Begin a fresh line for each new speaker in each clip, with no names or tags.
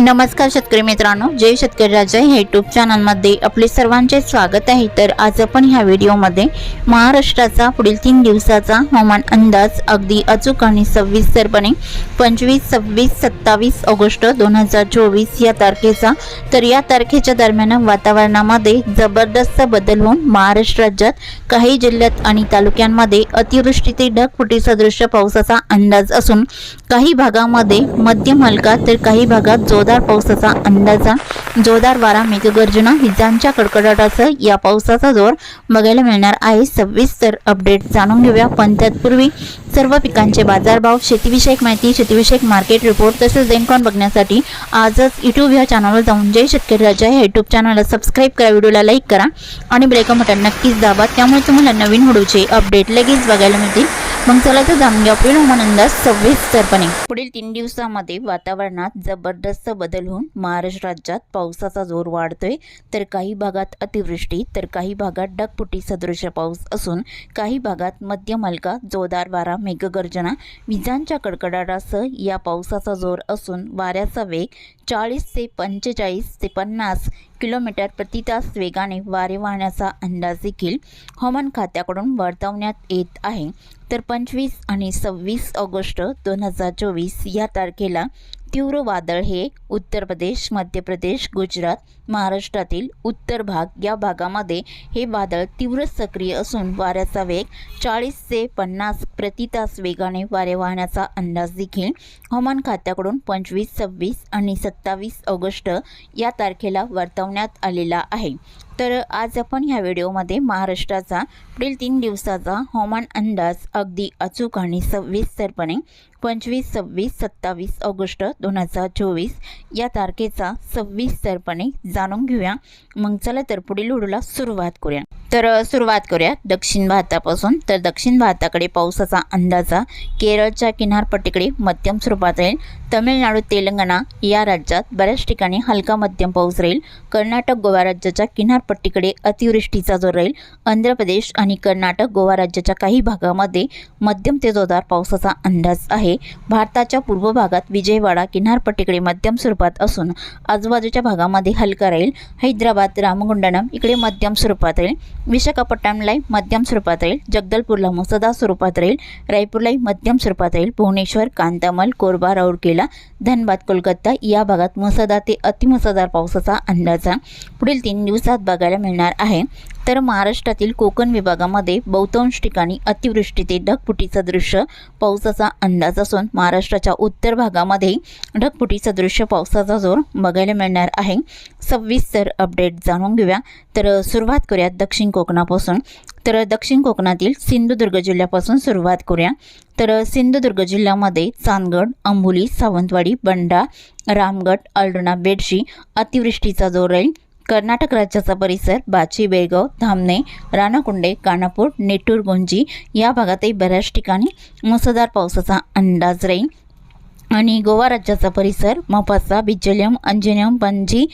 नमस्कार शेतकरी मित्रांनो जय शेतकरी राजा हे युट्यूब चॅनलमध्ये आपले सर्वांचे स्वागत आहे. तर आज आपण ह्या व्हिडिओमध्ये महाराष्ट्राचा पुढील तीन दिवसाचा हवामान अंदाज अगदी अचूक आणि सविस्तरपणे पंचवीस सव्वीस सत्तावीस ऑगस्ट दोन हजार चोवीस या तारखेचा. तर या तारखेच्या दरम्यान वातावरणामध्ये जबरदस्त बदल होऊन महाराष्ट्र राज्यात काही जिल्ह्यात आणि तालुक्यांमध्ये अतिवृष्टी ते ढगफुटी सदृश्य पावसाचा अंदाज असून काही भागामध्ये मध्यम हलका तर काही भागात जोरदार पावसाचा अंदाजा. जोरदार वारा मेघगर्जना विजांच्या कडकडाटासह या पावसाचा जोर बघायला मिळणार आहे. सविस्तर अपडेट जाणून घेऊया. पण त्यातपूर्वी सर्व पिकांचे बाजारभाव शेतीविषयक माहिती शेतीविषयक मार्केट रिपोर्ट तसेच देणकॉन बघण्यासाठी आजच यूट्यूब या चॅनलवर जाऊन जय शेतकरी राजा या यूट्यूब चॅनलला सबस्क्राईब करा व्हिडिओला लाईक करा आणि ब्रेक बटन नक्कीच दाबा. त्यामुळे तुम्हाला नवीन व्हिडिओचे अपडेट लगेच बघायला मिळतील. मग चला तर जाणून घ्या. पुढील हवामान अंदाज सविस्तरपणे पुढील तीन दिवसामध्ये वातावरणात जबरदस्त बदल होऊन महाराष्ट्र राज्यात पावसाचा जोर वाढतोय. तर काही भागात अतिवृष्टी तर काही भागात डगपुटी सदृश पाऊस असून काही भागात मध्यम हलका जोरदार वारा मेघगर्जना विजांच्या कडकडाटासह या पावसाचा जोर असून वाऱ्याचा वेग चाळीस ते पंचेचाळीस ते पन्नास किलोमीटर प्रति तास वेगाने वारे वाहण्याचा अंदाज देखील हवामान खात्याकडून वर्तवण्यात येत आहे. तर पंचवीस आणि सव्वीस ऑगस्ट दोन हजार चोवीस या तारखेला तीव्र वादळ हे उत्तर प्रदेश मध्य प्रदेश गुजरात महाराष्ट्रातील उत्तर भाग या भागामध्ये हे वादळ तीव्र सक्रिय असून वाऱ्याचा वेग चाळीस ते पन्नास प्रति तास वेगाने वारे वाहण्याचा अंदाज देखील हवामान खात्याकडून पंचवीस सव्वीस आणि सत्तावीस ऑगस्ट या तारखेला वर्तवण्यात आलेला आहे. तर आज आपण ह्या व्हिडिओमध्ये महाराष्ट्राचा पुढील तीन दिवसाचा हवामान अंदाज अगदी अचूक आणि सविस्तरपणे पंचवीस सव्वीस सत्तावीस ऑगस्ट दोन हजार चोवीस या तारखेचा सविस्तरपणे जाणून घेऊया. मग चला तर पुढील व्हिडिओला सुरुवात करूया. तर सुरुवात करूया. दक्षिण भारतापासून. तर दक्षिण भारताकडे पावसाचा अंदाजा केरळच्या किनारपट्टीकडे मध्यम स्वरूपात राहील. तमिळनाडू तेलंगणा या राज्यात बऱ्याच ठिकाणी हलका मध्यम पाऊस राहील. कर्नाटक गोवा राज्याच्या किनार किनारपट्टीकडे अतिवृष्टीचा जोर राहील. आंध्र प्रदेश आणि कर्नाटक गोवा राज्याच्या काही भागामध्ये मध्यम ते जोरदार पावसाचा अंदाज आहे. भारताच्या पूर्व भागात विजयवाडा किनारपट्टीकडे मध्यम स्वरूपात असून आजूबाजूच्या भागामध्ये हलका राहील. हैदराबाद रामगुंडनम इकडे मध्यम स्वरूपात राहील. विशाखापट्टणमलाही मध्यम स्वरूपात राहील. जगदलपूरला मुसदा स्वरूपात राहील. रायपूरलाही मध्यम स्वरूपात राहील. भुवनेश्वर कांतामल कोरबा राऊरकेला धनबाद कोलकाता या भागात मुसदा ते अतिमुसळधार पावसाचा अंदाज आहे. पुढील तीन दिवसात बघायला मिळणार आहे. तर महाराष्ट्रातील कोकण विभागामध्ये बहुतांश ठिकाणी अतिवृष्टी ते ढगफुटीचं दृश्य पावसाचा अंदाज असून महाराष्ट्राच्या उत्तर भागामध्ये ढगफुटीचं दृश्य पावसाचा जोर बघायला मिळणार आहे. सविस्तर अपडेट जाणून घेऊया. तर सुरुवात करूया दक्षिण कोकणापासून. तर दक्षिण कोकणातील सिंधुदुर्ग जिल्ह्यापासून सुरुवात करूया. तर सिंधुदुर्ग जिल्ह्यामध्ये चांदगड अंबोली सावंतवाडी बंडा रामगड अल्डोना बेडशी अतिवृष्टीचा जोर राहील. कर्नाटक राज्याचा परिसर बाची बेळगाव धामणे राणाकुंडे कानापूर नेटूर गुंजी या भागातही बऱ्याच ठिकाणी मुसळधार पावसाचा अंदाज राहील आणि गोवा राज्याचा परिसर मपासा बिजलियम अंजनियम पणजी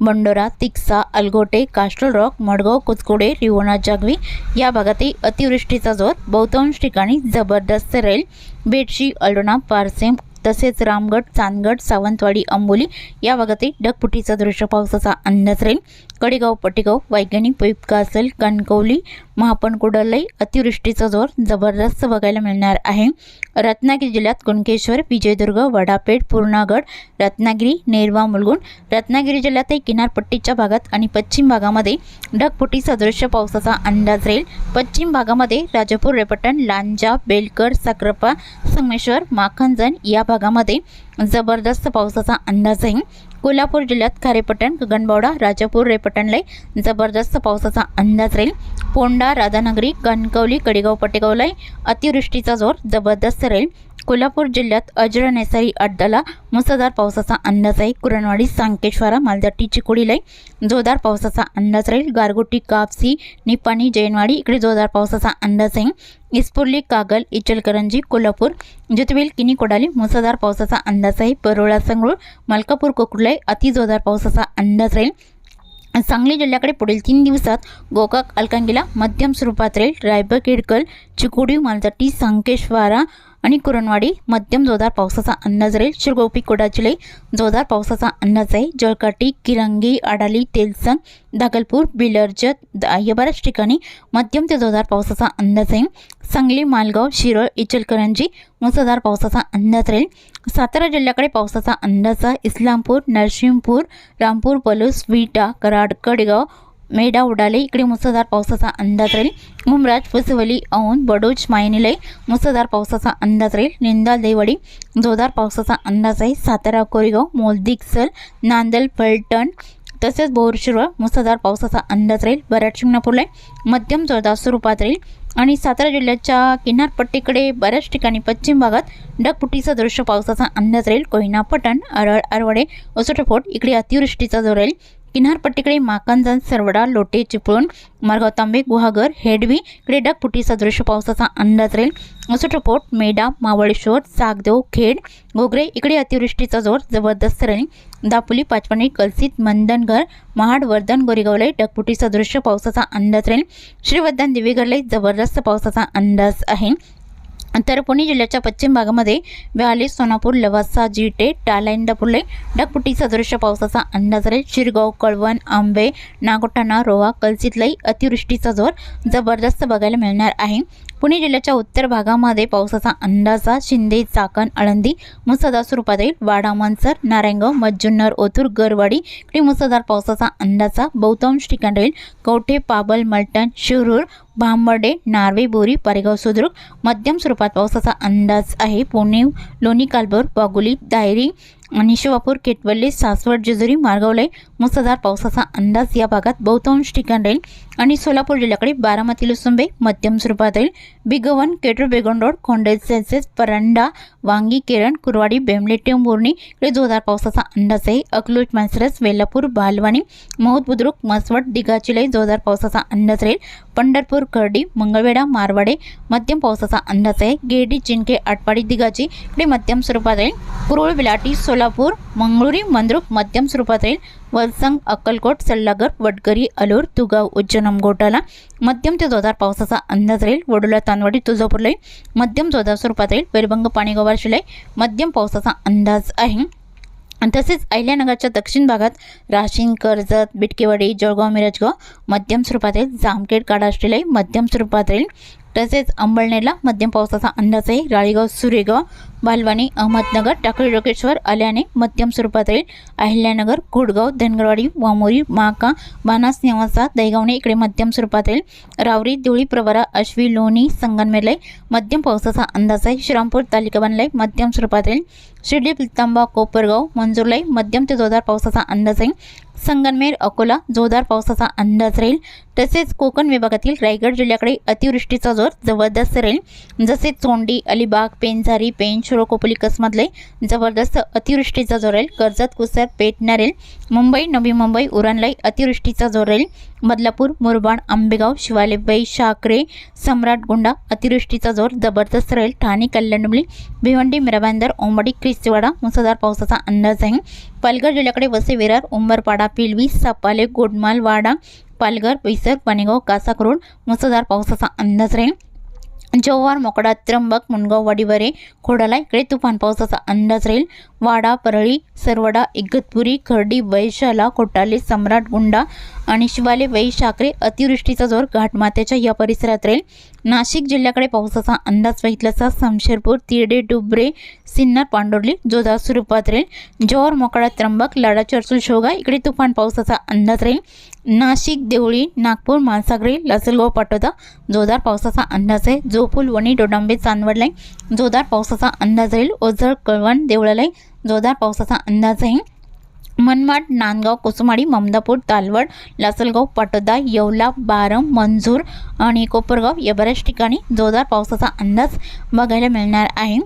बंडोरा तिक्सा अलगोटे कास्टल रॉक मडगाव कुचकुडे रिवोना जागवी या भागातही अतिवृष्टीचा जोर बहुतांश ठिकाणी जबरदस्त राहील बेडशी अल्डोना पारसेम तसेच रामगड चांदगड सावंतवाडी अंबोली या भागातही ढगफुटीचा दृश्य पावसाचा अंदाज राहील. कडेगाव पटेगाव वैज्ञानिक उपयुक्त असेल कणकवली महापण कुडलई अतिवृष्टीचा जोर जबरदस्त बघायला मिळणार आहे. रत्नागिरी जिल्ह्यात कुणकेश्वर विजयदुर्ग वडापेठ पूर्णागड रत्नागिरी नेरवा मुलगुण रत्नागिरी जिल्ह्यातही किनारपट्टीच्या भागात आणि पश्चिम भागामध्ये ढगफुटी सदृश्य पावसाचा अंदाज राहील. पश्चिम भागामध्ये राजापूर रेपटण लांजा बेलकर साक्रपा संगमेश्वर माखनजण या भागामध्ये जबरदस्त पावसाचा अंदाज आहे. कोल्हापूर जिल्ह्यात खारेपटण गगनबावडा राजापूर लय जबरदस्त पावसाचा अंदाज राहील. पोंडा राधानगरी कणकवली कडेगाव पटेगावलाही अतिवृष्टीचा जोर जबरदस्त राहील. कोल्हापूर जिल्ह्यात अजर नेसारी अड्डाला मुसळधार पावसाचा अंदाज आहे. कुरणवाडी सांकेश्वरा मालदाटी चिकोडीलाही जोरदार पावसाचा अंदाज राहील. गारगोटी कापसी निपाणी जैनवाडी इकडे जोरदार पावसाचा अंदाज आहे. इस्पुर्ली कागल इचलकरंजी कोल्हापूर ज्योतिबेल किनी कोडाली मुसळधार पावसाचा अंदाज आहे. परोळा संगरूळ मलकापूर कोकुर्लाई अतिजोरदार पावसाचा अंदाज राहील. सांगली जिल्ह्याकडे पुढील तीन दिवसात गोकाक अलकांगीला मध्यम स्वरूपात राहील. रायबर केडकल चिकोडी मालजाटी संकेश्वारा आणि कुरणवाडी मध्यम जोरदार पावसाचा अंदाज राहील शिरगोपी कोडाचिले जोरदार पावसाचा अंदाज आहे जळकाटी किरंगी आडाली तेलसंग दागलपूर बिलर्जत या बऱ्याच ठिकाणी मध्यम ते जोरदार पावसाचा अंदाज आहे सांगली मालगाव शिरळ इचलकरंजी मुसळधार पावसाचा अंदाज राहील सातारा जिल्ह्याकडे पावसाचा अंदाज आहे. इस्लामपूर नरसिंहपूर रामपूर पलूस विटा कराड कडेगाव मेढा उडाले इकडे मुसळधार पावसाचा अंदाज राहील मुमराज फुसवली औन बडोज मायनिलय मुसळधार पावसाचा अंदाज राहील निंदा देवडी जोरदार पावसाचा अंदाज आहे सातारा कोरेगाव मोलदिक्सल नांदल फलटण तसेच बोरशिरवळ मुसळधार पावसाचा अंदाज राहील बऱ्याच शिंगणापूरला मध्यम जोरदार स्वरूपात राहील आणि सातारा जिल्ह्याच्या किनारपट्टीकडे बऱ्याच ठिकाणी पश्चिम भागात ढगफुटीचा दृश्य पावसाचा अंदाज राहील कोयना पटण अरळ अरवडे असोटफोट इकडे अतिवृष्टीचा जोर राहील किनारपट्टीकडे माकांजन सरवडा लोटे चिपळूण मारगाव तांबे गुहागर हेडवी इकडे ढगफुटीचा दृश्य पावसाचा अंदाज राहील असोटफोट मेडा मावळेश्वर सागदेव खेड घोगरे इकडे अतिवृष्टीचा जोर जबरदस्त राहील दापोली पाचपणी कलसित मंदनघर महाड वर्धन गोरेगावला ढगफुटीचा दृश्य पावसाचा अंदाज राहील श्रीवर्धन दिवेगरला जबरदस्त पावसाचा अंदाज आहे. तर पुणे जिल्ह्याच्या पश्चिम भागामध्ये व्याली सोनापूर लवासा जिटे टाला इंदापूरले ढगफुटीचा दृश्य पावसाचा अंदाज राहील शिरगाव कळवण आंबे नागोठाणा रोहा कलसीतलाही अतिवृष्टीचा जोर जबरदस्त बघायला मिळणार आहे. पुणे जिल्ह्याच्या उत्तर भागामध्ये पावसाचा अंदाजा शिंदे चाकण आळंदी मुसळधार स्वरूपात येईल वाडा मनसर नारायणगाव मज्जुन्नर ओतूर गरवाडी इकडे मुसळधार पावसाचा अंदाजा बहुतांश ठिकाण राहील. कवठे पाबल मलटण शिरूर भांबर्डे नार्वे बोरी पारेगाव सुद्रुक मध्यम स्वरूपात पावसाचा अंदाज आहे. पुणे लोणी कालभोर वाघोली दायरी आणि शिवापूर केटवल्ली सासवड जेजुरी मार्गावले मुसळधार पावसाचा अंदाज या भागात बहुतांश ठिकाण राहील. आणि सोलापूर जिल्ह्याकडे बारामती लुसुंबे मध्यम स्वरूपात येईल बिगवन केटर बेगोन रोड खोंडेल परांडा वांगी केरण कुरवाडी बेमले टेंभुर्णी इकडे जोरदार पावसाचा अंदाज आहे अकलूज मानसरस वेल्लापूर बालवाणी मौद बुद्रुक मसवट दिघाचिलाई जोरदार पावसाचा अंदाज राहील. पंढरपूर कर्डी मंगळवेढा मारवाडे मध्यम पावसाचा अंदाज आहे. गेडी चिंके आटपाडी दिघाची इकडे मध्यम स्वरूपात राहील कुरुळ विलाटी सोलापूर मंगळुरी मंद्रुक मध्यम स्वरूपात राहील वलसंग अक्कलकोट सल्लागर वडकरी अलूर तुगाव उज्जैनम गोटाला मध्यम ते जोरदार पावसाचा अंदाज राहील. वडोला तानवाडी तुळजापूरलाई मध्यम जोरदार स्वरूपात राहील. वेरभंग पाणीगोवार शिलाई मध्यम पावसाचा अंदाज आहे. तसेच अहिल्यानगरच्या दक्षिण भागात राशीन कर्जत बिटकेवाडी जळगाव मिरजगाव मध्यम स्वरूपात राहील. जामखेड शिलाई मध्यम स्वरूपात राहील. तसेच अंबळनेरला मध्यम पावसाचा अंदाज आहे राळीगाव सुरेगाव बालवाणी अहमदनगर टाकळी रोकेश्वर आल्याने मध्यम स्वरूपात येईल. अहिल्यानगर कुडगाव धनगरवाडी वामोरी माका बानास नेवासा दहिगावणे इकडे मध्यम स्वरूपात येईल. रावरी देवळी प्रवरा अश्वी लोणी संगनमेरलाई मध्यम पावसाचा अंदाज आहे. श्रीरामपूर तालुका बनलाई मध्यम स्वरूपात राहील शिर्डी पिलतांबा कोपरगाव मंजूरलाई मध्यम ते जोरदार पावसाचा अंदाज आहे. संगनमेर अकोला जोरदार पावसाचा अंदाज राहील. तसेच कोकण विभागातील रायगड जिल्ह्याकडे अतिवृष्टीचा जोर जबरदस्त राहील. जसे चोंडी अलिबाग पेंझारी पेंच शिरोकोपली कसमधले जबरदस्त अतिवृष्टीचा जोर राहील. कर्जत कुसर पेटणार राहील मुंबई नवी मुंबई उरणलाई अतिवृष्टीचा जोर राहील. बदलापूर मुरबाड आंबेगाव शिवालेबाई शाकरे सम्राटगुंडा अतिवृष्टीचा जोर जबरदस्त राहील ठाणे कल्याणमुली भिवंडी मिराबांदर ओंबडी क्रिस्तीवाडा मुसळधार पावसाचा अंदाज आहे पालघर जिल्ह्याकडे वसे विरार उंबरपाडा पिलवी सापाले गोडमाल वाडा पालघर पैसर पाणेगाव कासाकरोड मुसळधार पावसाचा अंदाज राहील जव्हार मोकडा त्र्यंबक मुनगाव वाडीवरे खोडाला इकडे तुफान पावसाचा अंदाज राहील वाडा परळी सरवडा इगतपुरी खर्डी वैशाला कोटाले सम्राट गुंडा आणि शिवाले वैशाकरे अतिवृष्टीचा जोर घाटमात्याच्या या परिसरात राहील नाशिक जिल्ह्याकडे पावसाचा अंदाज बघितल्याचा समशेरपूर तिरडे डुबरे सिन्नर पांडोर्ली जोधा स्वरूपात राहील जव्हार मोकाळा त्र्यंबक लाडा चर्चुल शोगा इकडे तुफान पावसाचा अंदाज राहील. नाशिक देवळी नागपूर मानसागरी लासलगाव पाटोदा जोरदार पावसाचा अंदाज आहे. जोपूल वणी डोडांबे चांदवडलाई जोरदार पावसाचा अंदाज राहील. ओझर कळवण देवळालाई जोरदार पावसाचा अंदाज आहे. मनमाड नांदगाव कुसुमाडी ममदापूर तालवड लासलगाव पाटोदा येवला बारम मंजूर आणि कोपरगाव या बऱ्याच ठिकाणी जोरदार पावसाचा अंदाज बघायला मिळणार आहे.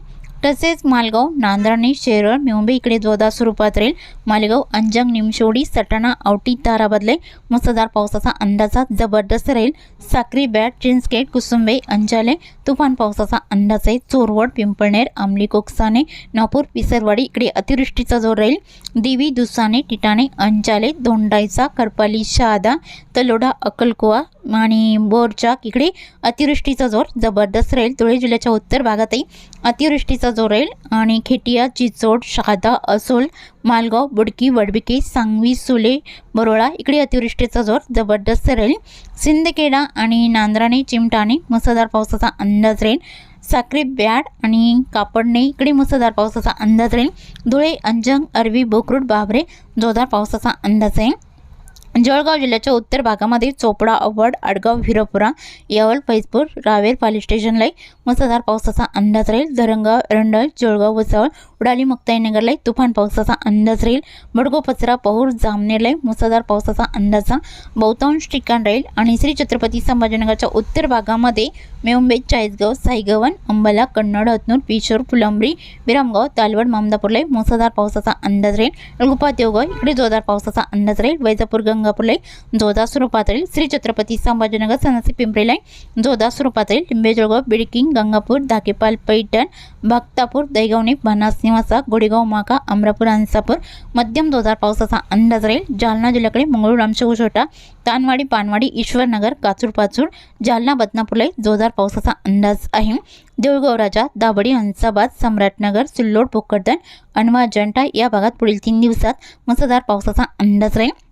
तसेच मालगाव नांदराणी शेरळ मुंबई इकडे जोरदार स्वरूपात राहील. मालेगाव अंजंग निमशोडी सटाणा औटी ताराबदले मुसळधार पावसाचा अंदाजा जबरदस्त राहील. साक्री बॅट चिंचखेड कुसुंबे अंजाले तुफान पावसाचा अंदाज आहे. चोरवड पिंपळनेर आमली कोकसाने नापूर पिसरवाडी इकडे अतिवृष्टीचा जोर राहील. देवी दुसाने टिटाणे अंजाले धोंडायचा करपाली शहादा तलोडा अक्कलकोवा आणि बोरचाक इकडे अतिवृष्टीचा जोर जबरदस्त राहील. धुळे जिल्ह्याच्या उत्तर भागातही अतिवृष्टीचा जोर राहील आणि खेटिया चिचोड शहादा असोल मालगाव बुडकी वडबिके सांगवी सुले बरोळा इकडे अतिवृष्टीचा जोर जबरदस्त राहील. सिंदखेडा आणि नांद्राणे चिमटाणे मुसळधार पावसाचा अंदाज अंदाज राहील. साक्री बॅट आणि कापडणे इकडे मुसळधार पावसाचा अंदाज राहील. धुळे अंजंग अरवी बोकरूड बाबरे जोरदार पावसाचा अंदाज आहे जळगाव जिल्ह्याच्या उत्तर भागामध्ये चोपडा अवड आडगाव हिरपुरा यावल फैजपूर रावेर पाली स्टेशनलाही मुसळधार पावसाचा अंदाज राहील. धरणगाव रंडल जळगाव वसावळ उडाली मुक्ताईनगरलाही तुफान पावसाचा अंदाज राहील. बडगो पचरा पहूर जामनेरलाही मुसळधार पावसाचा अंदाजा बहुतांश ठिकाण राहील. आणि श्री छत्रपती संभाजीनगरच्या उत्तर भागामध्ये मेउंबे चाळीसगाव साईगवन अंबाला कन्नड हतनूर पिशोर फुलंबरी विरामगाव तालवड मामदापूरलाही मुसळधार पावसाचा अंदाज राहील. गुपा देवगाव इकडे जोरदार पावसाचा अंदाज राहील. वैजापूर गंगापूरलाही जोधा स्वरूपात राहील श्री छत्रपती संभाजीनगर सनसी पिंपरीलाही जोरदार स्वरूपात राहील लिंबे बिडकिंग गंगापूर धाकेपाल पैठण भक्तापूर दैगवणी बनास निवासा गोडेगाव माका अमरापूर अंसापूर मध्यम जोधार पावसाचा अंदाज राहील जालना जिल्ह्याकडे मंगळूर आमच्या तानवाडी पानवाडी ईश्वरनगर काचूर पाचूर जालना बदनापूरलाही जोधार पावसाचा अंदाज आहे देऊळगाव राजा दाबडी हंसाबाद सम्राटनगर सिल्लोड भोकरदन अनवा जंटा या भागात पुढील तीन दिवसात मुसळधार पावसाचा अंदाज राहील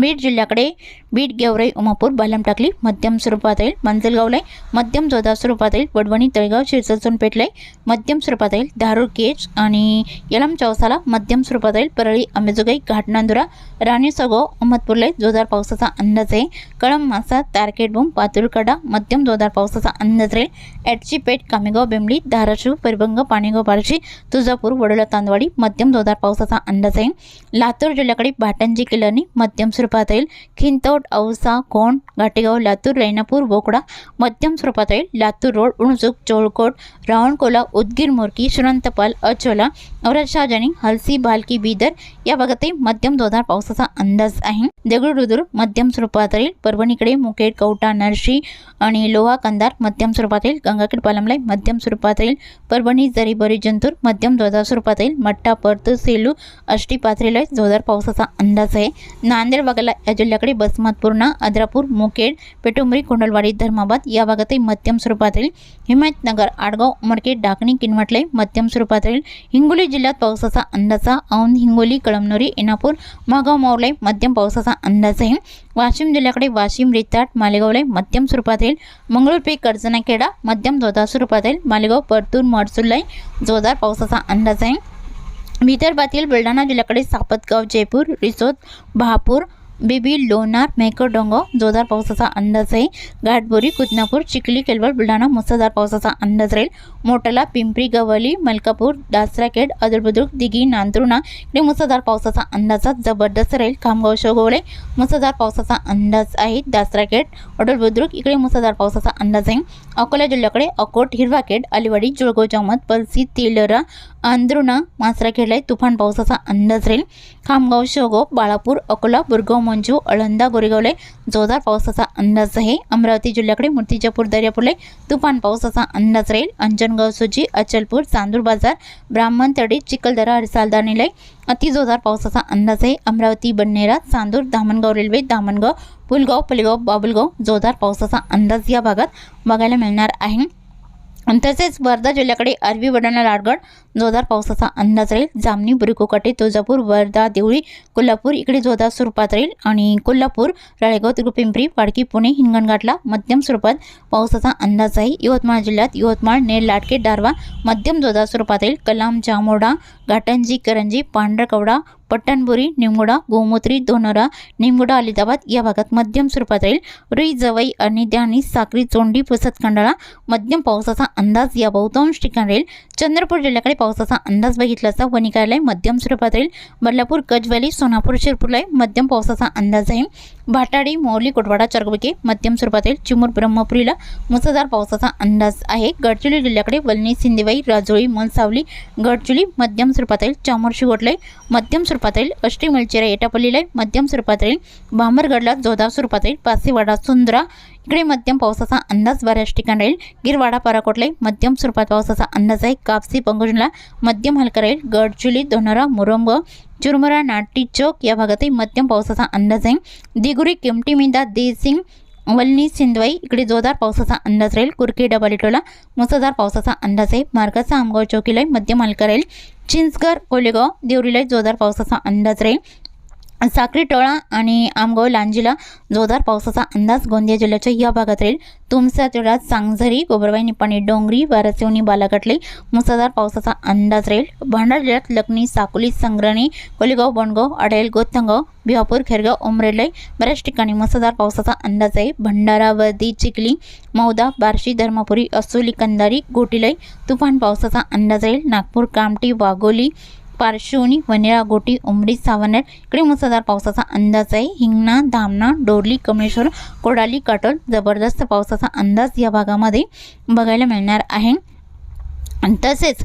बीड जिल्ह्याकडे बीड गेवराई उमापूर बालम टाकली मध्यम स्वरूपात येईल. मंजलगावला मध्यम जोधा स्वरूपात येईल. वडवणी तळेगाव शिरसलचून पेटलाय मध्यम स्वरूपात येईल. धारूर केज आणि यलम चौसाला मध्यम स्वरूपात येईल. परळी अंबेजोगाई घाटनांदुरा राणी सगो अहमदपूरला जोरदार पावसाचा अंदाज आहे. कळम मासा तारकेटबूम पातुरकडा मध्यम जोरदार पावसाचा अंदाज राहील. एटची पेठ कामेगाव बेंबली धाराशिव परिभंग पाणेगाव पारशी तुळजापूर वडोला तांदवाडी मध्यम जोरदार पावसाचा अंदाज आहे. लातूर जिल्ह्याकडे भाटंजी किल्ल्यानी मध्यम स्वरूपात येईल खिंतोड औसा कोण घाटेगाव लातूर रैनापूर बोकडा मध्यम स्वरूपात येईल लातूर रोड उणजूक चोळकोट रावणकोला उदगीर मुरकी श्रीरंतपाल अचोला औरत शहाजानी हलसी भालकी बिदर या भागातही मध्यम जोरदार पावसाचा अंदाज आहे देगलूर मध्यम स्वरूपात राहील परभणीकडे मुकेट कवटा नरशी आणि लोहा कंदार मध्यम स्वरूपात येईल गंगाखेड पालमलाई मध्यम स्वरूपात राहील परभणी जरीबरी जंतूर मध्यम जोरदार स्वरूपात येईल मट्टा परतूर सेलू अष्टी पाथरीला जोरदार पावसाचा अंदाज आहे नांदेड भागाला या जिल्ह्याकडे बसमत पूर्णा आद्रापूर मुखेड पेटुंबरी कुंडलवाडी धर्माबाद या भागातही मध्यम स्वरूपात राहील हिमायतनगर आडगाव उमरखेड डाकणी किनवटले मध्यम स्वरूपात राहील हिंगोली जिल्ह्यात पावसाचा अंदाजा औंध हिंगोली कळमनुरी एनापूर मागाव मावले मध्यम पावसाचा अंदाज आहे वाशिम जिल्ह्याकडे वाशिम रेताट मालेगावले मध्यम स्वरूपात येईल मंगळूरपे कर्जनाखेडा मध्यम जोरदार स्वरूपात राहील मालेगाव परतूर मडसुल्लाई जोरदार पावसाचा अंदाज आहे विदर्भातील बुलढाणा जिल्ह्याकडे सापतगाव जयपूर रिसोद बहापूर बेबी लोणार मेकडोंगो जोरदार पावसाचा अंदाज आहे घाटबोरी कुदनापूर चिखली केलवड बुलढाणा मुसळधार पावसाचा अंदाज राहील. मोटला पिंपरी गवली मलकापूर दासराखेड अदरबुद्रुक दिघी नांदुर्णा इकडे मुसळधार पावसाचा अंदाज जबरदस्त राहील. खामगाव शोगवळे मुसळधार पावसाचा अंदाज आहे. दासराखेड अडलबुद्रुक इकडे मुसळधार पावसाचा अंदाज आहे. अकोला जिल्ह्याकडे अकोट हिरवाखेड अलिवाडी जुळगाव जामत पलसी तेलरा आंध्रुणा मासराखेडला तुफान पावसाचा अंदाज राहील. खामगाव शोगोप बाळापूर अकोला बुरगाव मंजू अळंदा गोरेगावले जोरदार पावसाचा अंदाज आहे. अमरावती जिल्ह्याकडे मूर्तिजापूर दर्यापूरला तुफान पावसाचा अंदाज राहील. अंजनगाव सुजी अचलपूर चांदूर बाजार ब्राह्मण तडे चिखलदरा हरसालदानीला अति जोरदार पावसाचा अंदाज आहे. अमरावती बन्नेरा चांदूर धामणगाव रेल्वे धामणगाव पुलगाव पलगाव बाबुलगाव जोरदार पावसाचा अंदाज या भागात बघायला मिळणार आहे. तसेच वर्धा जिल्ह्याकडे अरबी वडाणा लाडगड जोरदार पावसाचा अंदाज राहील. जामनी बुरिकोकाटे तुळजापूर वर्धा देवळी कोल्हापूर इकडे जोरदार स्वरूपात राहील आणि कोल्हापूर राळेगाव तिरुपिंपरी पिंपरी पाडकी पुणे हिंगणघाटला मध्यम स्वरूपात पावसाचा अंदाज आहे. यवतमाळ जिल्ह्यात यवतमाळ नेर लाटके दारवा मध्यम जोरदार स्वरूपात राहील. कलाम जामोडा घाटंजी करंजी पांढरकवडा पट्टणबुरी निमगुडा गोमूत्री दोनोरा निमगुडा अलिदाबाद या भागात मध्यम स्वरूपात राहील. रुई जवई अनिद्यानी साक्री चोंडी पुसत खंडाळा मध्यम पावसाचा अंदाज या बहुतांश ठिकाणी राहील. चंद्रपूर जिल्ह्याकडे पावसाचा अंदाज बघितला असता वनिकालय मध्यम स्वरूपात राहील. बदलापूर कचवाली सोनापूर शिरपूरला मध्यम पावसाचा अंदाज आहे. भाटाडी मोरली कोटवाडा चरगबके मध्यम स्वरूपातील चिमूर ब्रह्मपुरीला मुसळधार पावसाचा अंदाज आहे. गडचिरोली जिल्ह्याकडे वलनी सिंदेवाई राजोळी मनसावली गडचिरोली मध्यम स्वरूपातील चामोर्शी गोटले मध्यम स्वरूपातील अष्टीमलचेरा एटापल्लीला मध्यम स्वरूपातील भांबरगडला जोधा स्वरूपातील पासेवाडा सुंदरा. इकडे मध्यम पावसाचा अंदाज बऱ्याच ठिकाणी राहील. गिरवाडा पराकोटले मध्यम स्वरूपात पावसाचा अंदाज आहे. कापसी पंगोजला मध्यम हलका राहील. गडचिरोली दोनरा मुरंब चुरमुरा नाटी चौक या भागातही मध्यम पावसाचा अंदाज आहे दिगुरी किमटी मिंदा देसिंग वल्ली सिंदवाई इकडे जोरदार पावसाचा अंदाज राहील कुरकी डबालिटोला मुसळधार पावसाचा अंदाज आहे मार्गाचा आमगाव चौकीला मध्यम हलका राहील चिंचगर कोलेगाव देवरीला जोरदार पावसाचा अंदाज राहील साक्री टोळा आणि आमगाव लांजीला जोरदार पावसाचा अंदाज गोंदिया जिल्ह्याच्या या भागात राहील तुमसा तेवढा सांगझरी गोबरवाई निपाणी डोंगरी वारसिवनी बालाघाटले मुसळधार पावसाचा अंदाज राहील. भंडारा जिल्ह्यात लखनी साकोली संग्रणी कोलेगाव बोंडगाव अडेल गोथंगाव भिवापूर खेरगाव उमरेडले बऱ्याच ठिकाणी मुसळधार पावसाचा अंदाज आहे. भंडारा वर्दी चिखली मौदा बार्शी धर्मपुरी असोली कंदारी गोटीलय तुफान पावसाचा अंदाज राहील. नागपूर कामटी वाघोली पारशिवनी वनिळा गोटी उमडी सावनेर इकडे मुसळधार पावसाचा अंदाज आहे. हिंगणा धामणा डोरली कमळेश्वर कोडाली काटोल जबरदस्त पावसाचा अंदाज या भागामध्ये बघायला मिळणार आहे. तसेच